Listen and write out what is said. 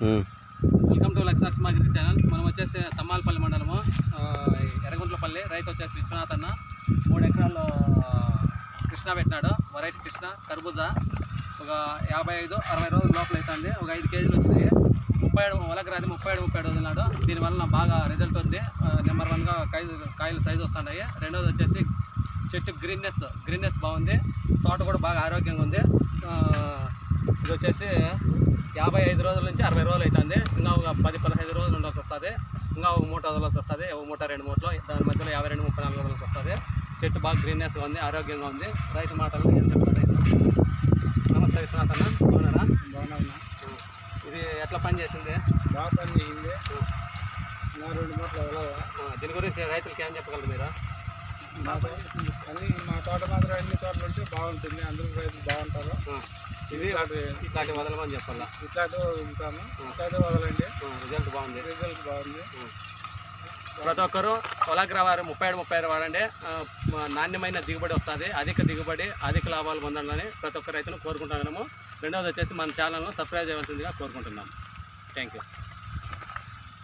Welcome to Lakshmana Simhagiri channel మనం వచ్చేసి తమ్మాలపల్లి మండలము. ఎర్రగుంట్లపల్లి రైతు వచ్చేసి విశ్వనాథ్ అన్న. మూడు ఎకరాల్లో కృష్ణ పెట్టినాడు. వెరైటీ కృష్ణ కర్బూజా. ఒక యాభై ఐదు అరవై రోజుల లోపల అవుతుంది ఒక ఐదు కేజీలు వచ్చినాయి. ముప్పై ఏడు వలకు ముప్పై ఏడు ముప్పై ఏడు వదిలినాడు దీనివల్ల బాగా రిజల్ట్ ఉంది. నెంబర్ వన్గా కాయలు కాయలు సైజు వస్తున్నాయి రెండోది వచ్చేసి చెట్టు గ్రీన్నెస్ గ్రీన్నెస్ బాగుంది. తోట కూడా బాగా ఆరోగ్యంగా ఉంది. ఇది వచ్చేసి యాభై ఐదు రోజుల నుంచి అరవై రోజులు అవుతుంది ఇంకా ఒక పది పదహైదు రోజులు ఉండాల్సి వస్తుంది. ఇంకా ఒక మూట వదలాల్సి వస్తుంది. ఒక మూట రెండు మూటలు. దాని మధ్యలో యాభై రెండు ముప్పై నాలుగు వదలాల్సి వస్తుంది. చెట్టు బాగా గ్రీన్నెస్ ఉంది. ఆరోగ్యంగా ఉంది. రైతు మాటలు ఏం చెప్తారు నమస్తే విశ్వనాథ్ అన్న బాగున్నారా? బాగున్నా ఇది ఎట్లా పని చేసింది? బాగా పని చేయింది నా రెండు మూటలు దీని గురించి రైతులకి ఏం చెప్పగలరు మీరు? తోటలు ఉంటే బాగుంటుంది అందరూ రైతులు బాగుంటారు. ఇది ఇట్లాంటి వదలమని చెప్పాలా? ఇట్లాంటి ఉంటాము ఇట్లాంటి వదలండి. రిజల్ట్ బాగుంది. రిజల్ట్ బాగుంది. ప్రతి ఒక్కరు పొలాగ్రా వారు ముప్పై ఏడు ముప్పై ఐదు వాడండి. నాణ్యమైన దిగుబడి వస్తుంది. అధిక దిగుబడి అధిక లాభాలు పొందాలని ప్రతి ఒక్క రైతును కోరుకుంటున్నాము రెండవది వచ్చేసి మన ఛానల్ను సబ్స్క్రైబ్ చేయవలసిందిగా కోరుకుంటున్నాం. Thank you.